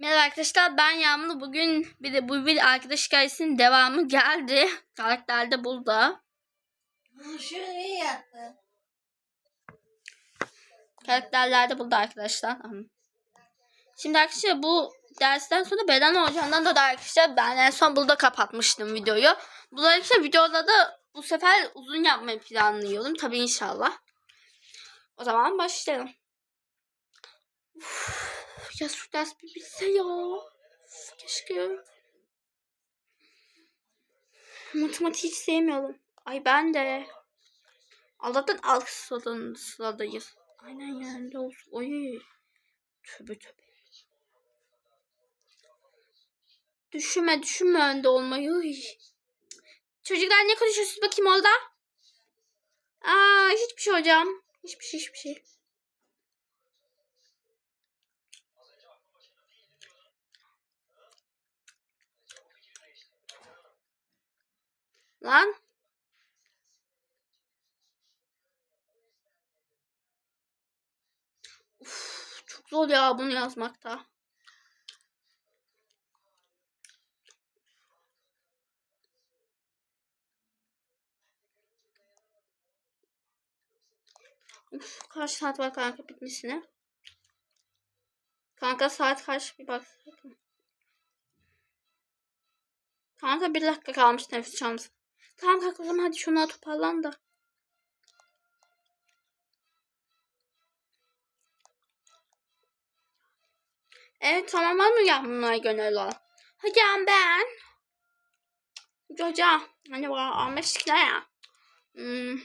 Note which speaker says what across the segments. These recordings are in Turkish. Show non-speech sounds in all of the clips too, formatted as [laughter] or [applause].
Speaker 1: Merhaba arkadaşlar ben Yağmur. Bugün bir de bu bir arkadaş hikayesinin devamı geldi. [laughs] Karakter de burada.
Speaker 2: Şuraya yattı.
Speaker 1: Karakterler de burada arkadaşlar. Şimdi arkadaşlar bu dersten sonra beden hocamdan da, da arkadaşlar ben en son burada kapatmıştım videoyu. Bu arkadaşlar videoda da bu sefer uzun yapmayı planlıyorum. Tabii inşallah. O zaman başlayalım. Uf, ya şu ders bir bitse ya. Keşke. Matematik hiç sevmiyorum. Ay ben de. Allah'tan alt sıradan sıradayız. Aynen yerinde olsun. Oy. Tövbe tövbe. Düşünme düşünme önde olmayı. Uy. Çocuklar ne konuşuyorsunuz bakayım orada? Aa hiçbir şey hocam. Hiçbir şey hiçbir şey. Lan. Uf, çok zor ya bunu yazmakta. Uf, kaç saat var kanka bitmesine? Kanka saat kaç bir bak. Kanka bir dakika kalmış nefes çalmasın. Tamam kanka o zaman hadi şunları toparlan da. Evet tamam mı yapmaya gönül o? Hocam ben. Hocam. Hani bu 15 kilo ya. Hmm.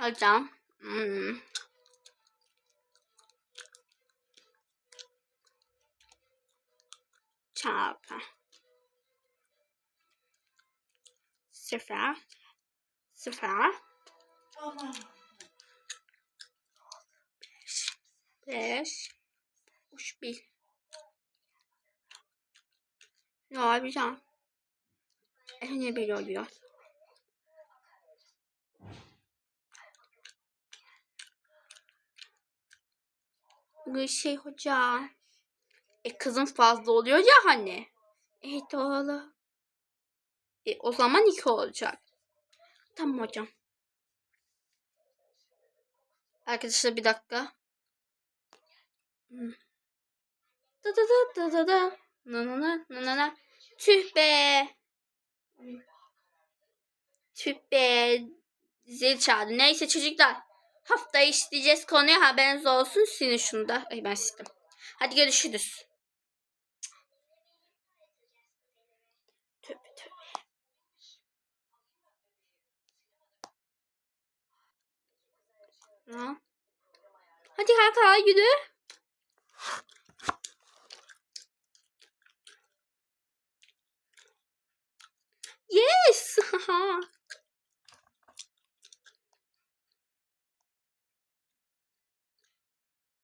Speaker 1: Hocam. Hmm. Çarpı. Sıfır. Sıfır.
Speaker 2: Ama
Speaker 1: Beş. Üç bir. Ne yapacağım? Ne böyle oluyor? Şey hoca. E kızım fazla oluyor ya hani. Evet doğru. E o zaman iki olacak. Tamam hocam. Arkadaşlar bir dakika. Hmm. Da da da da da da. Na na na na na na. Tüh be. Tüh be. Zil çaldı. Neyse çocuklar. Hafta işleyeceğiz konuyu haberiniz olsun. Silin şunu da. Ay ben sildim. Hadi görüşürüz. Tövbe tövbe. Ha? Hadi kanka yürü. Yes.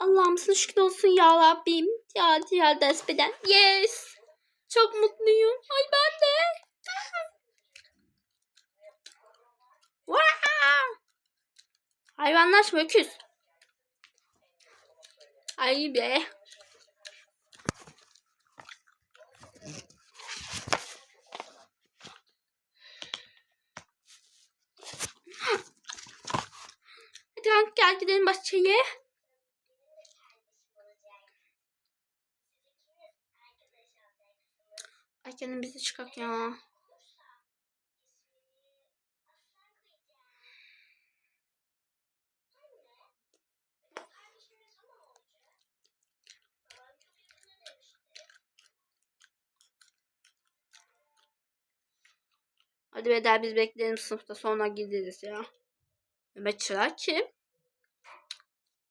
Speaker 1: Allah'ım sana şükür olsun ya Rabbim. Ya diğer despeden. Yes. Çok mutluyum. Ay ben de. Hayvanlaşma öküz. Ay be. Hadi kanka gel gidelim bahçeye. Ay canım bizi çıkak ya. Hadi Bedel biz bekleyelim sınıfta sonra gideriz ya. Nöbetçiler kim?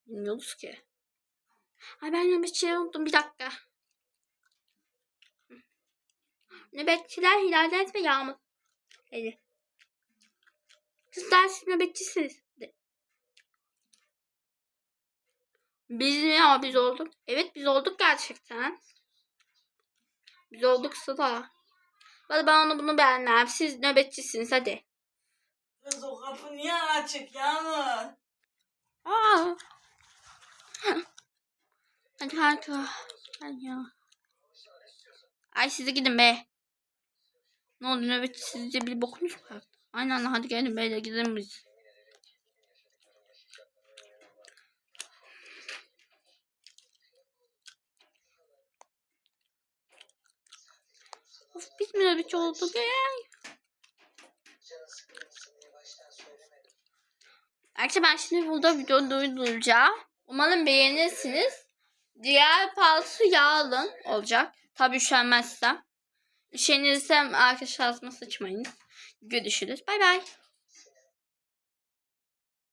Speaker 1: Bilmiyoruz ki. Ay ben nöbetçileri unuttum bir dakika. Nöbetçiler Hilal Deniz ve Yağmur. Hadi. Kızlar siz nöbetçisiniz. De. Biz mi ya biz olduk. Evet biz olduk gerçekten. Biz olduk Sıla. Hadi ben onu bunu beğenmem. Siz nöbetçisiniz hadi.
Speaker 2: Kız o kapı niye açık Yağmur?
Speaker 1: Aa. Hadi kanka. Hadi ya. Ay size gidin be. Ne oldu nöbetçi sizce bir bokunuz mu? Aynen hadi gelin böyle gidelim biz. Of biz mi nöbetçi olduk ya? Arkadaşlar ben şimdi burada videoyu durduracağım. Umarım beğenirsiniz. Diğer palto yağlı olacak. Tabii üşenmezsem. Üşenirsem arkadaşlar ağzıma sıçmayın. Görüşürüz. Bay bay.